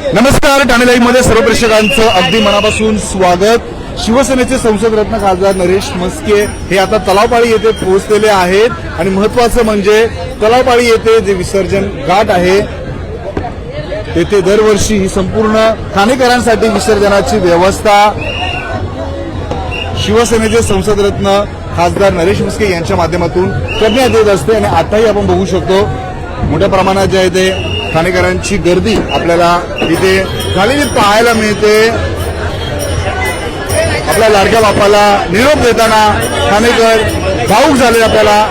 नमस्कार ठाणे लाईव्हमध्ये सर्व प्रेक्षकांचं अगदी मनापासून स्वागत. शिवसेनेचे संसद रत्न खासदार नरेश मस्के हे आता तलावपाळी येथे पोहोचलेले आहेत. आणि महत्वाचं म्हणजे तलावपाळी येथे जे विसर्जन घाट आहे तेथे दरवर्षी ही संपूर्ण ठाणेकरांसाठी विसर्जनाची व्यवस्था शिवसेनेचे संसदरत्न खासदार नरेश मुस्के यांच्या माध्यमातून करण्यात येत असते. आणि आताही आपण बघू शकतो मोठ्या प्रमाणात जे आहे ते ठाणेकरांची गर्दी आपल्याला इथे झालेली पाहायला मिळते. आपल्या लाडक्या बापाला निरोप देताना ठाणेकर भाऊक झाले आपल्याला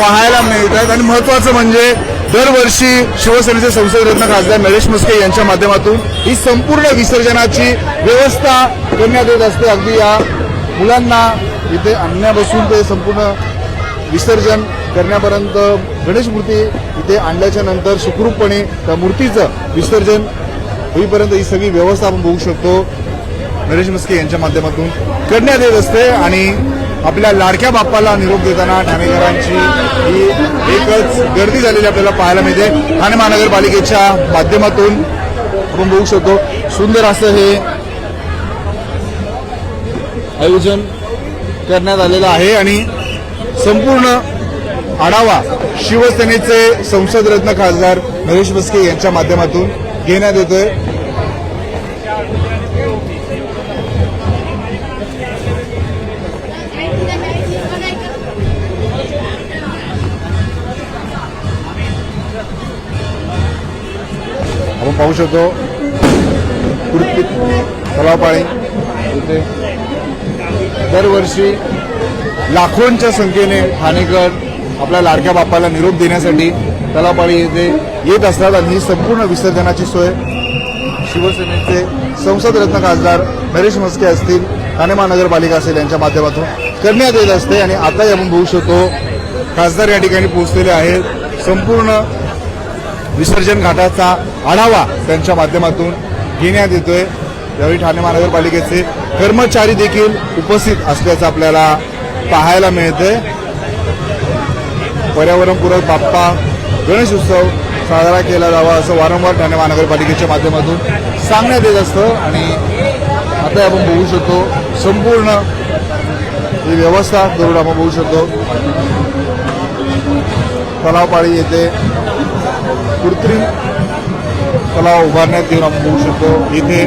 पाहायला मिळत आहेत. आणि महत्वाचं म्हणजे दरवर्षी शिवसेनेचे संसदरत्न खासदार नरेश मस्के यांच्या माध्यमातून ही संपूर्ण विसर्जनाची व्यवस्था करण्यात येत असते. अगदी या मुलांना इथे आणण्यापासून ते संपूर्ण विसर्जन करण्यापर्यंत गणेश मूर्ती इथे आणल्याच्या नंतर सुखरूपपणे त्या मूर्तीचं विसर्जन होईपर्यंत ही सगळी व्यवस्था आपण बघू शकतो. नरेश मस्के यांच्या माध्यमातून करण्यात येत असते आणि आपल्या लाडक्या बाप्पाला निरोप देताना ठाणेकरांची ही एकच गर्दी झालेली आपल्याला पाहायला मिळते. ठाणे महानगरपालिकेच्या माध्यमातून आपण बघू शकतो. सुंदर असं हे आयोजन करण्यात आलेलं आहे आणि संपूर्ण आढावा शिवसेनेचे संसदरत्न खासदार नरेश मस्के यांच्या माध्यमातून घेण्यात येतोय. आपण पाहू शकतो तलाव पाणी. दरवर्षी लाखोंच्या संख्येने ठाणेकर आपल्या लाडक्या बाप्पाला निरोप देण्यासाठी तलापाळी येथे येत असतात आणि ही संपूर्ण विसर्जनाची सोय शिवसेनेचे संसदरत्न खासदार नरेश मस्के असतील ठाणे महानगरपालिका असेल यांच्या माध्यमातून करण्यात येत असते आणि आताही आपण बघू शकतो खासदार या ठिकाणी पोहोचलेले आहेत. संपूर्ण विसर्जन घाटाचा आढावा त्यांच्या माध्यमातून घेण्यात येतोय. यावेळी ठाणे महानगरपालिकेचे कर्मचारी देखील उपस्थित असल्याचं आपल्याला पाहायला मिळते. पर्यावरणपूरक बाप्पा गणेश उत्सव साजरा केला जावा असं वारंवार ठाणे महानगरपालिकेच्या माध्यमातून सांगण्यात येत असतं. आणि आता आपण बघू शकतो संपूर्ण ही व्यवस्था करून आपण बघू शकतो. तलावपाळी येथे कृत्रिम तलाव उभारण्यात येऊन आपण बघू शकतो. इथे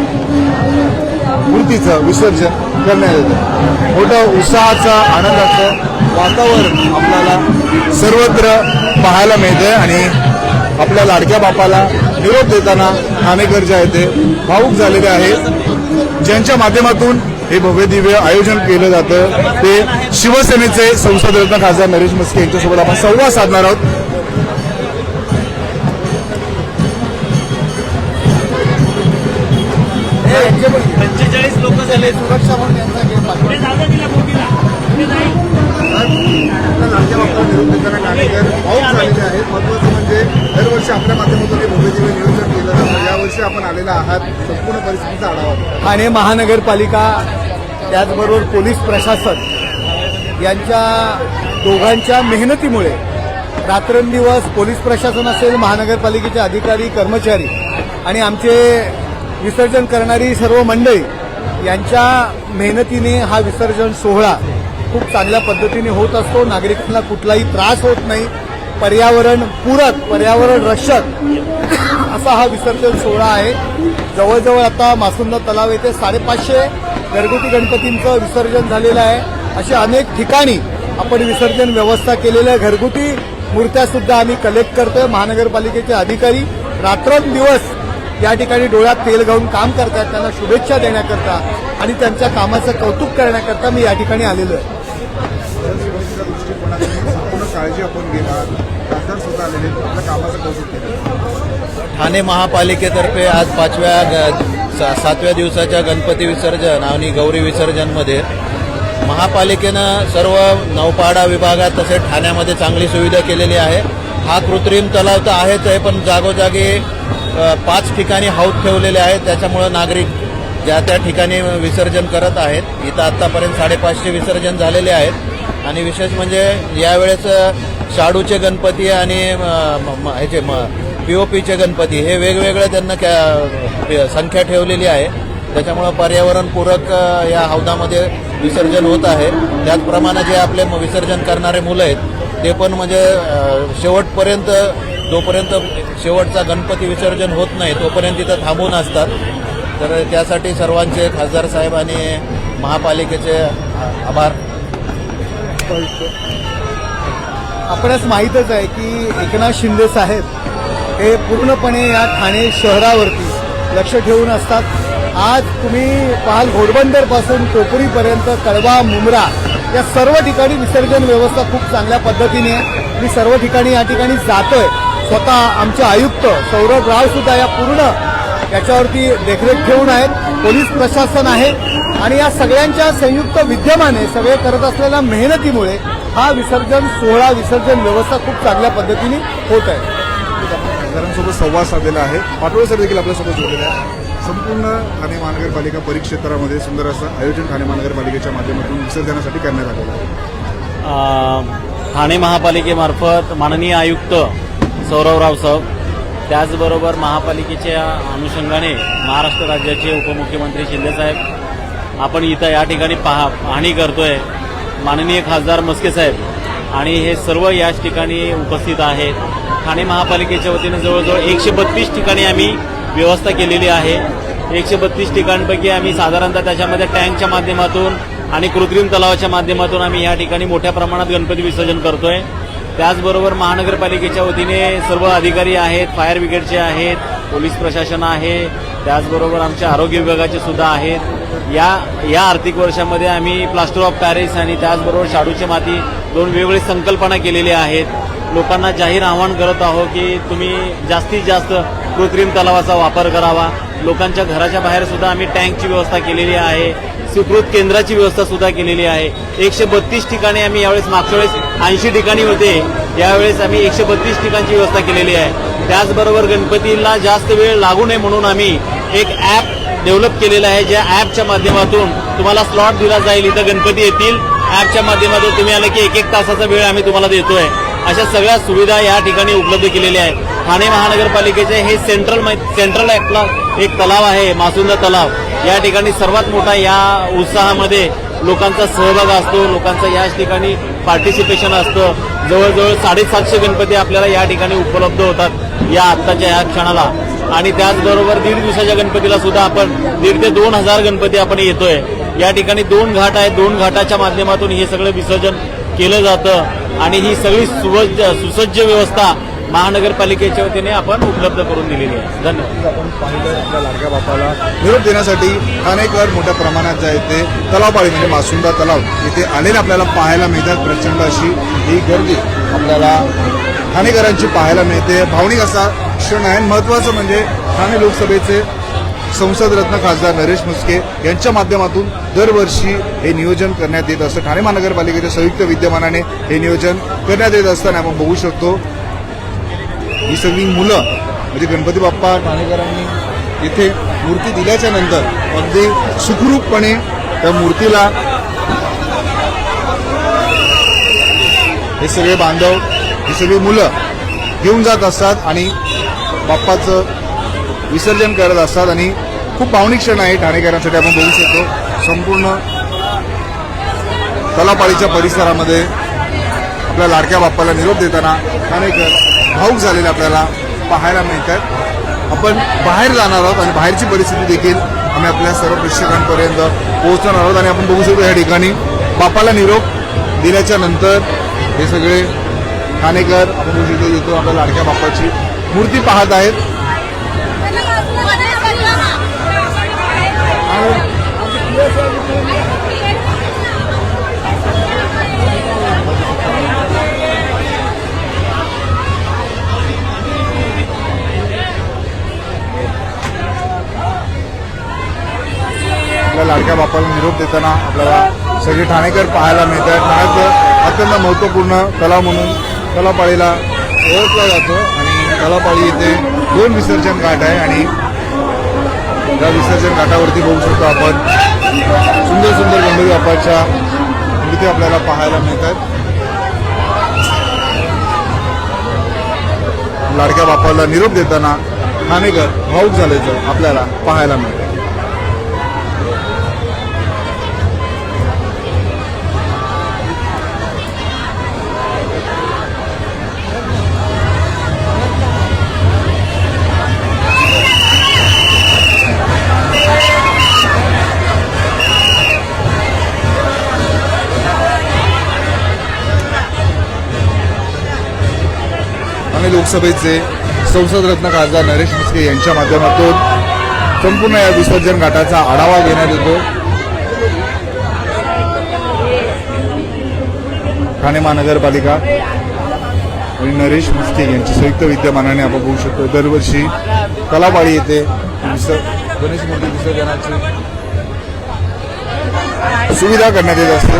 मूर्तीचं विसर्जन करण्यात येतं. मोठं उत्साहाचं आनंदाचं वातावरण आपल्याला सर्वत्र पाहायला मिळतंय आणि आपल्या लाडक्या बापाला निरोप देताना ठाणेकर जे आहे ते भाऊक झालेले आहेत ज्यांच्या माध्यमातून हे भव्य दिव्य आयोजन केलं जातं ते शिवसेनेचे संसदरत्न खासदार नरेश मस्के यांच्यासोबत आपण संवाद साधणार आहोत. पंचेचाळीस लोक झाले सुरक्षा म्हणून गेम. पुढे. पुढे लाडक्या झालेले आहेत महत्वाचं म्हणजे दरवर्षी आपल्या माध्यमातून हे नियोजन केलं जातं यावर्षी आपण आलेला आहात संपूर्ण परिस्थितीचा आढावा घ्या. ठाणे महानगरपालिका त्याचबरोबर पोलीस प्रशासन यांच्या दोघांच्या मेहनतीमुळे रात्रंदिवस पोलीस प्रशासन असेल महानगरपालिकेचे अधिकारी कर्मचारी आणि आमचे विसर्जन करणारी सर्व मंडळी यांच्या मेहनतीने हा विसर्जन सोहळा खूप चांगल्या पद्धतीने होत असतो. नागरिकांना कुठलाही त्रास होत नाही. पर्यावरण पूरक पर्यावरण रक्षक असा हा विसर्जन सोहळा आहे. जवळजवळ आता मासुंदा तलाव येथे साडेपाचशे घरगुती गणपतींचं विसर्जन झालेलं आहे. अशा अनेक ठिकाणी आपण विसर्जन व्यवस्था केलेल्या आहे घरगुती मूर्त्या सुद्धा आम्ही कलेक्ट करतोय. महानगरपालिकेचे अधिकारी. रात्रंदिवस या ठिकाणी डोळ्यात तेल घालून काम करतात त्यांना शुभेच्छा देण्याकरता आणि त्यांच्या कामाचं कौतुक करण्याकरता मी या ठिकाणी आलेलो आहे. जनसेवेच्या दृष्टिकोनातून संपूर्ण काळजी आपण घेणार. खासदार स्वतः आलेले आहेत. आपल्या कामाचं कौतुक केलं. ठाणे महापालिकेतर्फे आज पाचव्या ग- सा- सातव्या दिवसाच्या गणपती विसर्जन आणि गौरी विसर्जनमध्ये महापालिकेनं सर्व नौपाडा विभागात तसेच ठाण्यामध्ये चांगली सुविधा केलेली आहे. हा कृत्रिम तलाव तर आहेच आहे पण जागोजागी पाच ठिकाणी हौद ठेवलेले आहेत. त्याच्यामुळं नागरिक ज्या त्या ठिकाणी विसर्जन करत आहेत इथं आत्तापर्यंत साडेपाचशे विसर्जन झालेले आहेत. आणि विशेष म्हणजे यावेळेस शाडूचे गणपती आणि म- ह्याचे पीओपीचे गणपती हे वेगवेगळे त्यांना कॅ- संख्या ठेवलेली आहे. त्याच्यामुळं पर्यावरणपूरक या हौदामध्ये विसर्जन होत आहे. त्याचप्रमाणे जे आपले म- विसर्जन करणारे मुलं आहेत ते पण म्हणजे शेवटपर्यंत जोपर्यंत शेवटचा गणपती विसर्जन होत नाही तोपर्यंत तिथं थांबून असतात. तर त्यासाठी सर्वांचे खासदार साहेब आणि महापालिकेचे आभार. आपणास माहीतच आहे की एकनाथ शिंदे साहेब हे पूर्णपणे या ठाणे शहरावरती लक्ष ठेवून असतात. आज तुम्ही पाहाल घोडबंदरपासून टोपरीपर्यंत कळवा मुंब्रा या सर्व ठिकाणी विसर्जन व्यवस्था खूप चांगल्या पद्धतीने आहे. मी सर्व ठिकाणी या ठिकाणी जातोय. स्वतः आमचे आयुक्त सौरभ राव सुद्धा या पूर्ण याच्यावरती देखरेख ठेवून आहेत. पोलीस प्रशासन आहे. आणि या सगळ्यांच्या संयुक्त विद्यमाने सगळे करत असलेल्या मेहनतीमुळे हा विसर्जन सोहळा विसर्जन व्यवस्था खूप चांगल्या पद्धतीने होत आहे. खासदारांसोबत संवाद साधलेला आहे. पाटोळे सर देखील आपल्यासोबत जोडलेले आहे संपूर्ण ठाणे महानगरपालिका परिक्षेत्रामध्ये सुंदर असं आयोजन ठाणे महानगरपालिकेच्या माध्यमातून विसर्जनासाठी करण्यात आलेलं आहे. ठाणे महापालिकेमार्फत माननीय आयुक्त सौरवराव साहेब त्याचबरोबर महापालिकेच्या अनुषंगाने महाराष्ट्र राज्याचे उपमुख्यमंत्री शिंदेसाहेब आपण इथं या ठिकाणी पहा पाहणी करतोय. माननीय खासदार मस्के साहेब आणि हे सर्व याच ठिकाणी उपस्थित आहेत. ठाणे महापालिकेच्या वतीने जवळजवळ एकशे बत्तीस ठिकाणी आम्ही व्यवस्था केलेली आहे. एकशे बत्तीस ठिकाणपैकी आम्ही साधारणतः त्याच्यामध्ये टँकच्या माध्यमातून आणि कृत्रिम तलावाच्या माध्यमातून आम्ही या ठिकाणी मोठ्या प्रमाणात गणपती विसर्जन करतोय. त्याचबरोबर महानगरपालिकेच्या वतीने सर्व अधिकारी आहेत फायर ब्रिगेडचे आहेत पोलीस प्रशासन आहे त्याचबरोबर आमच्या आरोग्य विभागाचे सुद्धा आहेत. या या आर्थिक वर्षामध्ये आम्ही प्लास्टर ऑफ पॅरिस आणि त्याचबरोबर शाडूची माती दोन वेगवेगळी संकल्पना केलेल्या आहेत. लोकांना जाहीर आवाहन करत आहोत की तुम्ही जास्तीत जास्त कृत्रिम तलावाचा वापर करावा. लोकांच्या घराच्या बाहेर सुद्धा आम्ही टँकची व्यवस्था केलेली आहे. स्वीकृत केंद्राची व्यवस्था सुद्धा केलेली आहे. एकशे बत्तीस ठिकाणी आम्ही यावेळेस मागच्या वेळेस ऐंशी ठिकाणी होते. यावेळेस आम्ही एकशे बत्तीस ठिकाणची व्यवस्था केलेली आहे. त्याचबरोबर गणपतीला जास्त वेळ लागू नये म्हणून आम्ही एक ॲप डेव्हलप केलेलं आहे. ज्या ॲपच्या माध्यमातून तुम्हाला स्लॉट दिला जाईल इथं गणपती येतील. ॲपच्या माध्यमातून तुम्ही आलं की एक एक तासाचा वेळ आम्ही तुम्हाला देतोय. अशा सगळ्या सुविधा या ठिकाणी उपलब्ध केलेल्या आहेत. ठाणे महानगरपालिकेचे हे सेंट्रल सेंट्रल ॲपला एक तलाव आहे मासुंदा तलाव. या ठिकाणी सर्वात मोठा या उत्साहामध्ये लोकांचा सहभाग असतो लोकांचं याच ठिकाणी पार्टिसिपेशन असतं. जवळजवळ साडेसातशे गणपती आपल्याला या ठिकाणी उपलब्ध होतात या आत्ताच्या या क्षणाला. आणि त्याचबरोबर दीड दिवसाच्या गणपतीला सुद्धा आपण दीड ते दोन हजार गणपती आपण येतोय. या ठिकाणी दोन घाट आहेत. दोन घाटाच्या माध्यमातून हे सगळं विसर्जन केलं जातं. आणि ही सगळी सुवज्ज सुसज्ज व्यवस्था महानगरपालिकेच्या वतीने आपण उपलब्ध करून दिलेली आहे. धन्यवाद. आपण पाहिलं आपल्या लाडक्या बापाला निरोप देण्यासाठी ठाणेकर मोठ्या प्रमाणात जे आहे ते तलावपाळी म्हणजे मासुंदा तलाव इथे आलेले आपल्याला पाहायला मिळतात. प्रचंड अशी ही गर्दी आपल्याला ठाणेकरांची पाहायला मिळते. भावनिक असा क्षण आहे. महत्वाचं म्हणजे ठाणे लोकसभेचे संसद रत्न खासदार नरेश मुस्के यांच्या माध्यमातून दरवर्षी हे नियोजन करण्यात येत असतं. ठाणे महानगरपालिकेच्या संयुक्त विद्यमानाने हे नियोजन करण्यात येत असताना आपण बघू शकतो. ही सगळी मुलं म्हणजे गणपती बाप्पा ठाणेकरांनी इथे मूर्ती दिल्याच्या नंतर अगदी सुखरूपपणे त्या मूर्तीला हे सगळे बांधव ही सगळी मुलं घेऊन जात असतात आणि बाप्पाचं विसर्जन करत असतात आणि खूप भावनिक क्षण आहे ठाणेकरांसाठी. आपण बघू शकतो संपूर्ण तलापाळीच्या परिसरामध्ये आपल्या लाडक्या बाप्पाला निरोप देताना ठाणेकर भाऊक झालेले आपल्याला पाहायला मिळतात आपण बाहेर जाणार आहोत आणि बाहेरची परिस्थिती देखील आम्ही आपल्या सर्व प्रेक्षकांपर्यंत पोहोचणार आहोत आणि आपण बघू शकतो या ठिकाणी बापाला निरोप दिल्याच्या नंतर हे सगळे ठाणेकर आपण बघू शकतो येतो आपल्या लाडक्या बापाची मूर्ती पाहत आहेत. लाडक्या बापाला निरोप देताना आपल्याला सगळे ठाणेकर पाहायला मिळत आहेत ठाण्याचं अत्यंत महत्त्वपूर्ण कला म्हणून कलापाळीला ओळखलं जातं आणि कलापाळी इथे दोन विसर्जन घाट आहे आणि त्या विसर्जन घाटावरती बघू शकतो आपण सुंदर सुंदर गणपती बापाच्या मूर्ती आपल्याला पाहायला मिळतात. लाडक्या बापाला निरोप देताना ठाणेकर भाऊक झाल्याचं आपल्याला पाहायला मिळतं आणि लोकसभेचे संसद रत्न खासदार नरेश मिस्के यांच्या माध्यमातून संपूर्ण या विसर्जन घाटाचा आढावा घेण्यात येतो. ठाणे महानगरपालिका आणि नरेश मिस्के यांची संयुक्त विद्यमानाने आपण बघू शकतो. दरवर्षी कलापाळी येथे गणेश मूर्ती विसर्जनाची सुविधा करण्यात येत असते.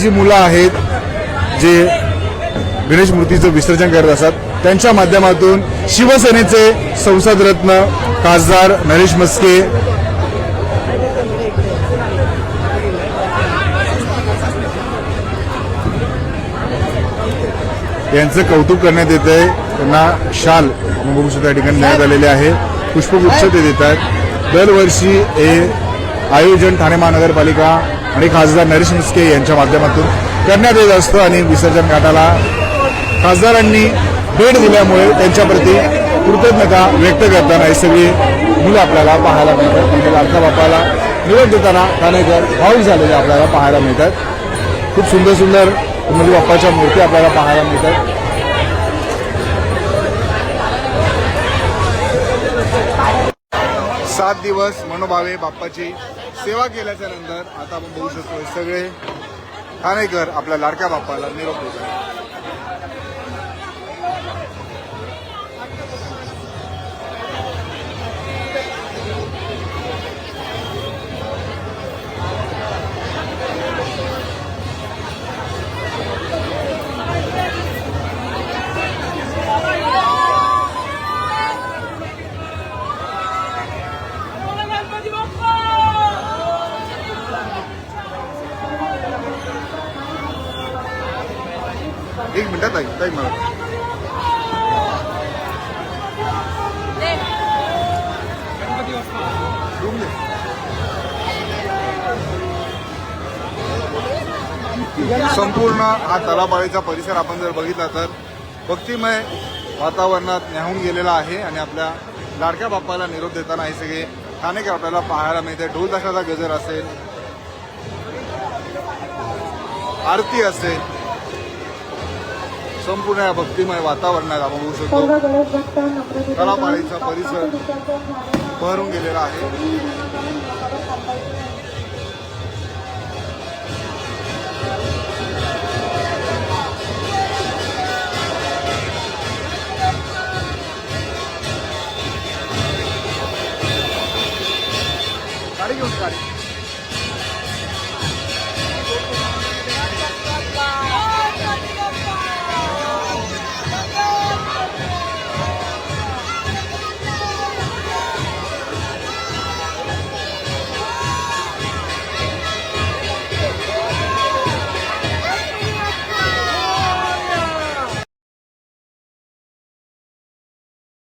जी मुलं आहेत जे गणेश मूर्तीचं विसर्जन करत असतात त्यांच्या माध्यमातून शिवसेनेचे संसद रत्न खासदार नरेश मस्के यांचं कौतुक करण्यात येत आहे त्यांना शाल आपण बघू या ठिकाणी देण्यात आलेले आहे. पुष्पगुच्छ ते देत आहेत दरवर्षी हे आयोजन ठाणे महानगरपालिका आणि खासदार नरेश मुस्के यांच्या माध्यमातून करण्यात येत असतं आणि विसर्जन घाटाला खासदारांनी भेट दिल्यामुळे त्यांच्याप्रती कृतज्ञता व्यक्त करताना ही सगळी मुलं आपल्याला पाहायला मिळतात. म्हणजे लाडका बापाला निवड देताना ठाणेकर भाऊक झालेले आपल्याला पाहायला मिळतात. खूप सुंदर सुंदर म्हणजे बाप्पाच्या मूर्ती आपल्याला पाहायला मिळतात. सात दिवस मनोभावे बाप्पाची सेवा केल्याच्यानंतर आता आपण बघू शकतो सगळे ठाणेकर आपल्या लाडक्या बाप्पाला निरोप देतात. एक मिनिटात ताई ताई मला. संपूर्ण हा तलापाळीचा परिसर आपण जर बघितला तर भक्तिमय वातावरणात न्याहून गेलेला आहे आणि आपल्या लाडक्या बाप्पाला निरोप देताना हे सगळे ठाणेकर आपल्याला पाहायला मिळते ढोल ताशाचा गजर असेल आरती असेल संपूर्ण या भक्तिमय वातावरणात आपण बघू शकतो. तलापाळीचा परिसर बहरून गेलेला आहे. घेऊन गाडी.